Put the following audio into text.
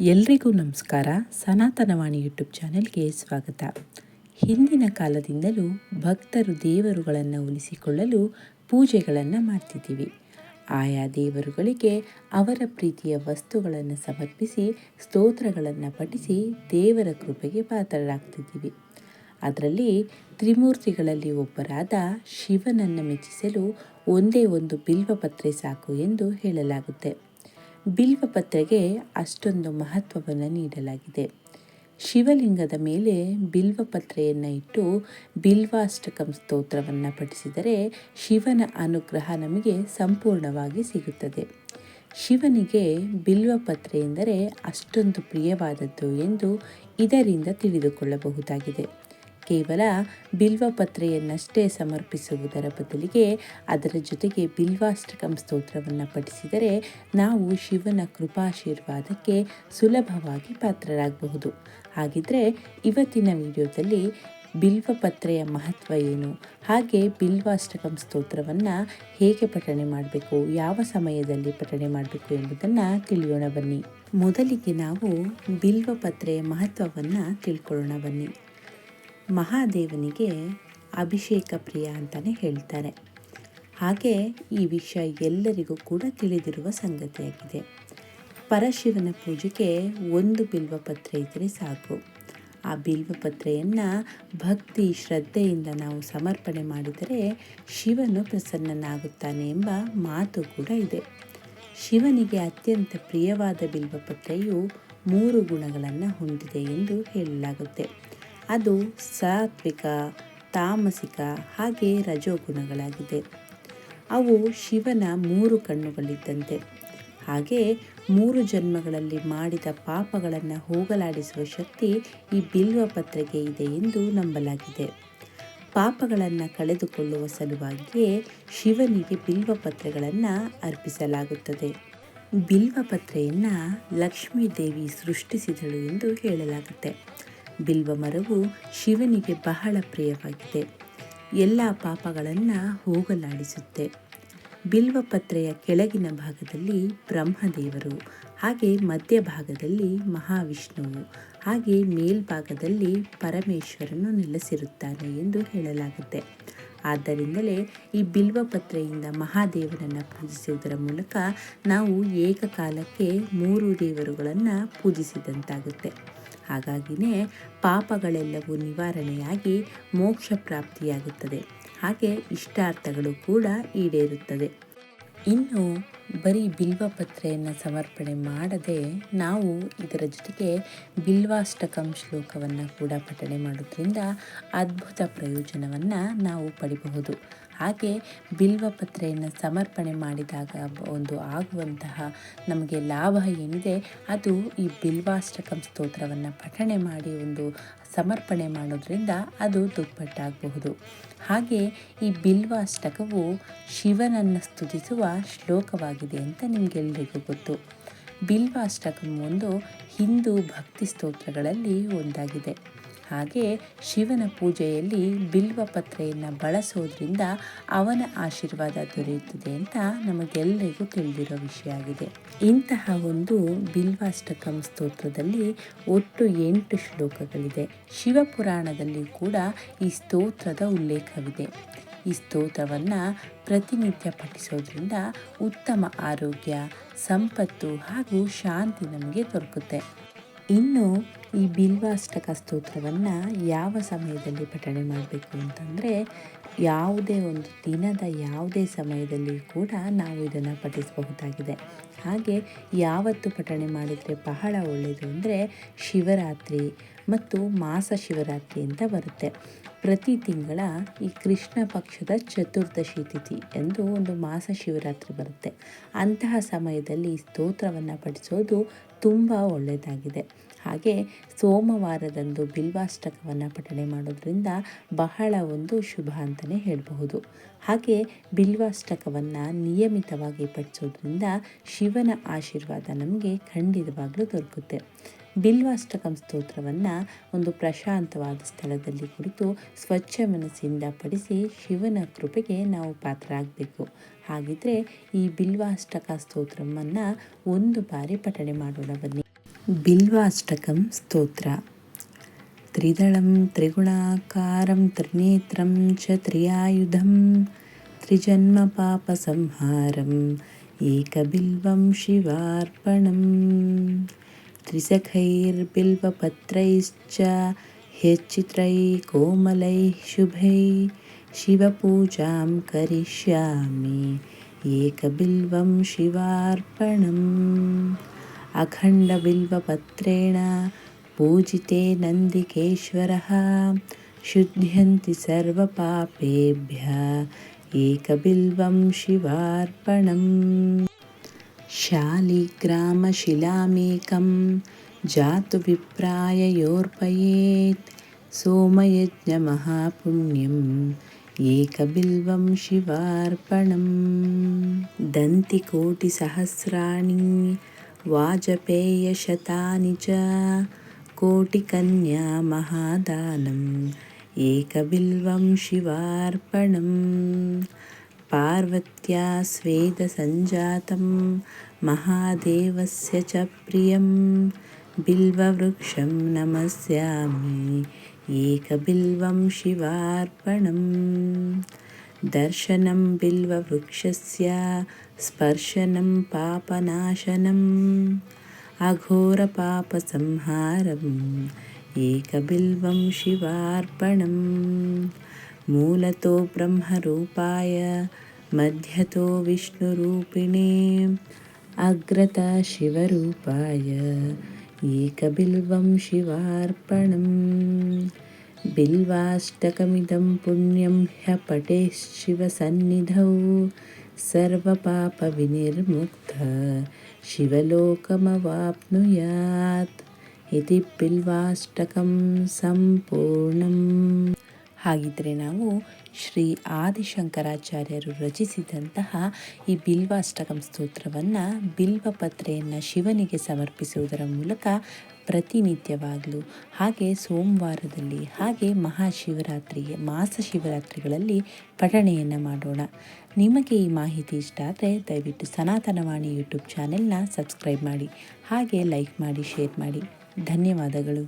ಎಲ್ರಿಗೂ ನಮಸ್ಕಾರ. ಸನಾತನವಾಣಿ ಯೂಟ್ಯೂಬ್ ಚಾನೆಲ್ಗೆ ಸ್ವಾಗತ. ಹಿಂದಿನ ಕಾಲದಿಂದಲೂ ಭಕ್ತರು ದೇವರುಗಳನ್ನು ಉಳಿಸಿಕೊಳ್ಳಲು ಪೂಜೆಗಳನ್ನು ಮಾಡ್ತಿದ್ದೀವಿ. ಆಯಾ ದೇವರುಗಳಿಗೆ ಅವರ ಪ್ರೀತಿಯ ವಸ್ತುಗಳನ್ನು ಸಮರ್ಪಿಸಿ, ಸ್ತೋತ್ರಗಳನ್ನು ಪಠಿಸಿ ದೇವರ ಕೃಪೆಗೆ ಪಾತ್ರರಾಗ್ತಿದ್ದೀವಿ. ಅದರಲ್ಲಿ ತ್ರಿಮೂರ್ತಿಗಳಲ್ಲಿ ಒಬ್ಬರಾದ ಶಿವನನ್ನು ಮೆಚ್ಚಿಸಲು ಒಂದೇ ಒಂದು ಬಿಲ್ವಪತ್ರೆ ಸಾಕು ಎಂದು ಹೇಳಲಾಗುತ್ತೆ. ಬಿಲ್ವಪತ್ರೆಗೆ ಅಷ್ಟೊಂದು ಮಹತ್ವವನ್ನು ನೀಡಲಾಗಿದೆ. ಶಿವಲಿಂಗದ ಮೇಲೆ ಬಿಲ್ವಪತ್ರೆಯನ್ನು ಇಟ್ಟು ಬಿಲ್ವಾಷ್ಟಕಂ ಸ್ತೋತ್ರವನ್ನು ಪಠಿಸಿದರೆ ಶಿವನ ಅನುಗ್ರಹ ನಮಗೆ ಸಂಪೂರ್ಣವಾಗಿ ಸಿಗುತ್ತದೆ. ಶಿವನಿಗೆ ಬಿಲ್ವಪತ್ರೆ ಎಂದರೆ ಅಷ್ಟೊಂದು ಪ್ರಿಯವಾದದ್ದು ಎಂದು ಇದರಿಂದ ತಿಳಿದುಕೊಳ್ಳಬಹುದಾಗಿದೆ. ಕೇವಲ ಬಿಲ್ವಪತ್ರೆಯನ್ನಷ್ಟೇ ಸಮರ್ಪಿಸುವುದರ ಬದಲಿಗೆ ಅದರ ಜೊತೆಗೆ ಬಿಲ್ವಾಷ್ಟಕಂ ಸ್ತೋತ್ರವನ್ನು ಪಠಿಸಿದರೆ ನಾವು ಶಿವನ ಕೃಪಾಶೀರ್ವಾದಕ್ಕೆ ಸುಲಭವಾಗಿ ಪಾತ್ರರಾಗಬಹುದು. ಹಾಗಿದ್ರೆ ಇವತ್ತಿನ ವಿಡಿಯೋದಲ್ಲಿ ಬಿಲ್ವಪತ್ರೆಯ ಮಹತ್ವ ಏನು? ಹಾಗೆ ಬಿಲ್ವಾಷ್ಟಕಂ ಸ್ತೋತ್ರವನ್ನು ಹೇಗೆ ಪಠಣೆ ಮಾಡಬೇಕು? ಯಾವ ಸಮಯದಲ್ಲಿ ಪಠಣೆ ಮಾಡಬೇಕು ಎಂಬುದನ್ನು ತಿಳಿಯೋಣ ಬನ್ನಿ. ಮೊದಲಿಗೆ ನಾವು ಬಿಲ್ವಪತ್ರೆಯ ಮಹತ್ವವನ್ನು ತಿಳ್ಕೊಳ್ಳೋಣ ಬನ್ನಿ. ಮಹಾದೇವನಿಗೆ ಅಭಿಷೇಕ ಪ್ರಿಯ ಅಂತಲೇ ಹೇಳ್ತಾರೆ. ಹಾಗೆ ಈ ವಿಷಯ ಎಲ್ಲರಿಗೂ ಕೂಡ ತಿಳಿದಿರುವ ಸಂಗತಿಯಾಗಿದೆ. ಪರಶಿವನ ಪೂಜೆಗೆ ಒಂದು ಬಿಲ್ವಪತ್ರೆ ಇದ್ದರೆ ಸಾಕು. ಆ ಬಿಲ್ವಪತ್ರೆಯನ್ನು ಭಕ್ತಿ ಶ್ರದ್ಧೆಯಿಂದ ನಾವು ಸಮರ್ಪಣೆ ಮಾಡಿದರೆ ಶಿವನು ಪ್ರಸನ್ನನಾಗುತ್ತಾನೆ ಎಂಬ ಮಾತು ಕೂಡ ಇದೆ. ಶಿವನಿಗೆ ಅತ್ಯಂತ ಪ್ರಿಯವಾದ ಬಿಲ್ವಪತ್ರೆಯು ಮೂರು ಗುಣಗಳನ್ನು ಹೊಂದಿದೆ ಎಂದು ಹೇಳಲಾಗುತ್ತೆ. ಅದು ಸಾತ್ವಿಕ, ತಾಮಸಿಕ ಹಾಗೆ ರಜೋಗುಣಗಳಾಗಿದೆ. ಅವು ಶಿವನ ಮೂರು ಕಣ್ಣುಗಳಿದ್ದಂತೆ. ಹಾಗೆ ಮೂರು ಜನ್ಮಗಳಲ್ಲಿ ಮಾಡಿದ ಪಾಪಗಳನ್ನು ಹೋಗಲಾಡಿಸುವ ಶಕ್ತಿ ಈ ಬಿಲ್ವ ಪತ್ರೆಗೆ ಇದೆ ಎಂದು ನಂಬಲಾಗಿದೆ. ಪಾಪಗಳನ್ನು ಕಳೆದುಕೊಳ್ಳುವ ಸಲುವಾಗಿಯೇ ಶಿವನಿಗೆ ಬಿಲ್ವ ಪತ್ರೆಗಳನ್ನು ಅರ್ಪಿಸಲಾಗುತ್ತದೆ. ಬಿಲ್ವ ಪತ್ರೆಯನ್ನು ಲಕ್ಷ್ಮೀ ದೇವಿ ಸೃಷ್ಟಿಸಿದಳು ಎಂದು ಹೇಳಲಾಗುತ್ತೆ. ಬಿಲ್ವ ಮರವು ಶಿವನಿಗೆ ಬಹಳ ಪ್ರಿಯವಾಗಿದೆ. ಎಲ್ಲ ಪಾಪಗಳನ್ನು ಹೋಗಲಾಡಿಸುತ್ತೆ. ಬಿಲ್ವಪತ್ರೆಯ ಕೆಳಗಿನ ಭಾಗದಲ್ಲಿ ಬ್ರಹ್ಮದೇವರು, ಹಾಗೆ ಮಧ್ಯಭಾಗದಲ್ಲಿ ಮಹಾವಿಷ್ಣುವು, ಹಾಗೆ ಮೇಲ್ಭಾಗದಲ್ಲಿ ಪರಮೇಶ್ವರನು ನೆಲೆಸಿರುತ್ತಾನೆ ಎಂದು ಹೇಳಲಾಗುತ್ತೆ. ಆದ್ದರಿಂದಲೇ ಈ ಬಿಲ್ವಪತ್ರೆಯಿಂದ ಮಹಾದೇವರನ್ನು ಪೂಜಿಸುವುದರ ಮೂಲಕ ನಾವು ಏಕಕಾಲಕ್ಕೆ ಮೂರು ದೇವರುಗಳನ್ನು ಪೂಜಿಸಿದಂತಾಗುತ್ತೆ. ಹಾಗಾಗಿನೇ ಪಾಪಗಳೆಲ್ಲವೂ ನಿವಾರಣೆಯಾಗಿ ಮೋಕ್ಷ ಪ್ರಾಪ್ತಿಯಾಗುತ್ತದೆ ಹಾಗೆ ಇಷ್ಟಾರ್ಥಗಳು ಕೂಡ ಈಡೇರುತ್ತದೆ. ಇನ್ನು ಬರೀ ಬಿಲ್ವಪತ್ರೆಯನ್ನು ಸಮರ್ಪಣೆ ಮಾಡದೆ ನಾವು ಇದರ ಜೊತೆಗೆ ಬಿಲ್ವಾಷ್ಟಕಂ ಶ್ಲೋಕವನ್ನು ಕೂಡ ಪಠಣೆ ಮಾಡೋದ್ರಿಂದ ಅದ್ಭುತ ಪ್ರಯೋಜನವನ್ನು ನಾವು ಪಡಿಬಹುದು. ಹಾಗೆ ಬಿಲ್ವಪತ್ರೆಯನ್ನು ಸಮರ್ಪಣೆ ಮಾಡಿದಾಗ ಒಂದು ಆಗುವಂತಹ ನಮಗೆ ಲಾಭ ಏನಿದೆ, ಅದು ಈ ಬಿಲ್ವಾಷ್ಟಕಂ ಸ್ತೋತ್ರವನ್ನು ಪಠಣೆ ಮಾಡಿ ಒಂದು ಸಮರ್ಪಣೆ ಮಾಡೋದ್ರಿಂದ ಅದು ದುಪ್ಪಟ್ಟಾಗಬಹುದು. ಹಾಗೆ ಈ ಬಿಲ್ವಾಷ್ಟಕವು ಶಿವನನ್ನು ಸ್ತುತಿಸುವ ಶ್ಲೋಕವಾಗಿದೆ ಅಂತ ನಿಮಗೆಲ್ಲರಿಗೂ ಗೊತ್ತು. ಬಿಲ್ವಾಷ್ಟಕಂ ಒಂದು ಹಿಂದೂ ಭಕ್ತಿ ಸ್ತೋತ್ರಗಳಲ್ಲಿ ಒಂದಾಗಿದೆ. ಹಾಗೆ ಶಿವನ ಪೂಜೆಯಲ್ಲಿ ಬಿಲ್ವ ಪತ್ರೆಯನ್ನು ಬಳಸೋದ್ರಿಂದ ಅವನ ಆಶೀರ್ವಾದ ದೊರೆಯುತ್ತದೆ ಅಂತ ನಮಗೆಲ್ಲರಿಗೂ ತಿಳಿದಿರೋ ವಿಷಯ ಆಗಿದೆ. ಇಂತಹ ಒಂದು ಬಿಲ್ವಾಷ್ಟಕಂ ಸ್ತೋತ್ರದಲ್ಲಿ ಒಟ್ಟು ಎಂಟು ಶ್ಲೋಕಗಳಿದೆ. ಶಿವಪುರಾಣದಲ್ಲಿ ಕೂಡ ಈ ಸ್ತೋತ್ರದ ಉಲ್ಲೇಖವಿದೆ. ಈ ಸ್ತೋತ್ರವನ್ನು ಪ್ರತಿನಿತ್ಯ ಪಠಿಸೋದ್ರಿಂದ ಉತ್ತಮ ಆರೋಗ್ಯ, ಸಂಪತ್ತು ಹಾಗೂ ಶಾಂತಿ ನಮಗೆ ದೊರಕುತ್ತೆ. ಇನ್ನು ಈ ಬಿಲ್ವಾಷ್ಟಕ ಸ್ತೋತ್ರವನ್ನು ಯಾವ ಸಮಯದಲ್ಲಿ ಪಠಣೆ ಮಾಡಬೇಕು ಅಂತಂದರೆ, ಯಾವುದೇ ಒಂದು ದಿನದ ಯಾವುದೇ ಸಮಯದಲ್ಲಿ ಕೂಡ ನಾವು ಇದನ್ನು ಪಠಿಸಬಹುದಾಗಿದೆ. ಹಾಗೆ ಯಾವತ್ತು ಪಠಣೆ ಮಾಡಿದರೆ ಬಹಳ ಒಳ್ಳೆಯದು ಅಂದರೆ ಶಿವರಾತ್ರಿ ಮತ್ತು ಮಾಸ ಶಿವರಾತ್ರಿ ಅಂತ ಬರುತ್ತೆ. ಪ್ರತಿ ತಿಂಗಳ ಈ ಕೃಷ್ಣ ಪಕ್ಷದ ಚತುರ್ದಶಿ ತಿಥಿ ಎಂದು ಒಂದು ಮಾಸ ಶಿವರಾತ್ರಿ ಬರುತ್ತೆ. ಅಂತಹ ಸಮಯದಲ್ಲಿ ಸ್ತೋತ್ರವನ್ನು ಪಠಿಸೋದು ತುಂಬ ಒಳ್ಳೆಯದಾಗಿದೆ ಹಾಗೆ ಸೋಮವಾರದಂದು ಬಿಲ್ವಾಷ್ಟಕವನ್ನು ಪಠಣೆ ಮಾಡೋದ್ರಿಂದ ಬಹಳ ಒಂದು ಶುಭ ಅಂತಲೇ ಹೇಳಬಹುದು. ಹಾಗೆ ಬಿಲ್ವಾಷ್ಟಕವನ್ನು ನಿಯಮಿತವಾಗಿ ಪಠಿಸೋದ್ರಿಂದ ಶಿವನ ಆಶೀರ್ವಾದ ನಮಗೆ ಖಂಡಿತವಾಗಲೂ ದೊರಕುತ್ತೆ. ಬಿಲ್ವಾಷ್ಟಕಂ ಸ್ತೋತ್ರವನ್ನು ಒಂದು ಪ್ರಶಾಂತವಾದ ಸ್ಥಳದಲ್ಲಿ ಕುಳಿತು ಸ್ವಚ್ಛ ಮನಸ್ಸಿಂದ ಪಡಿಸಿ ಶಿವನ ಕೃಪೆಗೆ ನಾವು ಪಾತ್ರ ಆಗಬೇಕು ಹಾಗಿದ್ರೆ ಈ ಬಿಲ್ವಾಷ್ಟಕ ಸ್ತೋತ್ರವನ್ನು ಒಂದು ಬಾರಿ ಪಠಣೆ ಮಾಡೋಣ ಬನ್ನಿ ಬಿಲ್ವಾಷ್ಟಕಂ ಸ್ತೋತ್ರ त्रिदलं त्रिगुणाकारं त्रिनेत्रं च त्रियायुधं त्रिजन्मपापसंहारम् एकबिल्वं शिवार्पणम् त्रिसखैर्बिल्वपत्रैश्च ह्यच्चित्रैः कोमलैः शुभैः शिवपूजां करिष्यामि एकबिल्वं शिवार्पणम्। अखण्डबिल्वपत्रेण पूजिते नन्दिकेश्वरः शुध्यन्ति सर्वपापेभ्यः एकबिल्वं शिवार्पणम् शालिग्रामशिलामेकं जातुभिप्राययोर्पयेत् सोमयज्ञमहापुण्यम् एकबिल्वं शिवार्पणं दन्तिकोटिसहस्राणि वाजपेयशतानि च कोटिकन्यामहादानम् एकबिल्वं शिवार्पणम् पार्वत्या स्वेदसञ्जातं महादेवस्य च प्रियं बिल्ववृक्षं नमस्यामि एकबिल्वं शिवार्पणम् दर्शनं बिल्ववृक्षस्य स्पर्शनं पापनाशनम् अघोरपापसंहारम् एकबिल्वं शिवार्पणम् मूलतो ब्रह्मरूपाय मध्यतो विष्णुरूपिणे अग्रता शिवरूपाय एकबिल्वं शिवार्पणम्। बिल्वाष्टकमिदं पुण्यं ह्यपटेश्शिवसन्निधौ सर्वपापविनिर्मुक्त शिवलोकमवाप्नुयात्। इति बिल्वाष्टकं सम्पूर्णम्। ಹಾಗಿದ್ದರೆ ನಾವು ಶ್ರೀ ಆದಿಶಂಕರಾಚಾರ್ಯರು ರಚಿಸಿದಂತಹ ಈ ಬಿಲ್ವಾಷ್ಟಕಂ ಸ್ತೋತ್ರವನ್ನು ಬಿಲ್ವಪತ್ರೆಯನ್ನು ಶಿವನಿಗೆ ಸಮರ್ಪಿಸುವುದರ ಮೂಲಕ ಪ್ರತಿನಿತ್ಯವಾಗಲೂ, ಹಾಗೆ ಸೋಮವಾರದಲ್ಲಿ, ಹಾಗೆ ಮಹಾಶಿವರಾತ್ರಿಗೆ ಮಾಸ ಶಿವರಾತ್ರಿಗಳಲ್ಲಿ ಪಠಣೆಯನ್ನು ಮಾಡೋಣ. ನಿಮಗೆ ಈ ಮಾಹಿತಿ ಇಷ್ಟ ಆದರೆ ದಯವಿಟ್ಟು ಸನಾತನವಾಣಿ ಯೂಟ್ಯೂಬ್ ಚಾನೆಲ್ನ ಸಬ್ಸ್ಕ್ರೈಬ್ ಮಾಡಿ, ಹಾಗೆ ಲೈಕ್ ಮಾಡಿ, ಶೇರ್ ಮಾಡಿ. ಧನ್ಯವಾದಗಳು.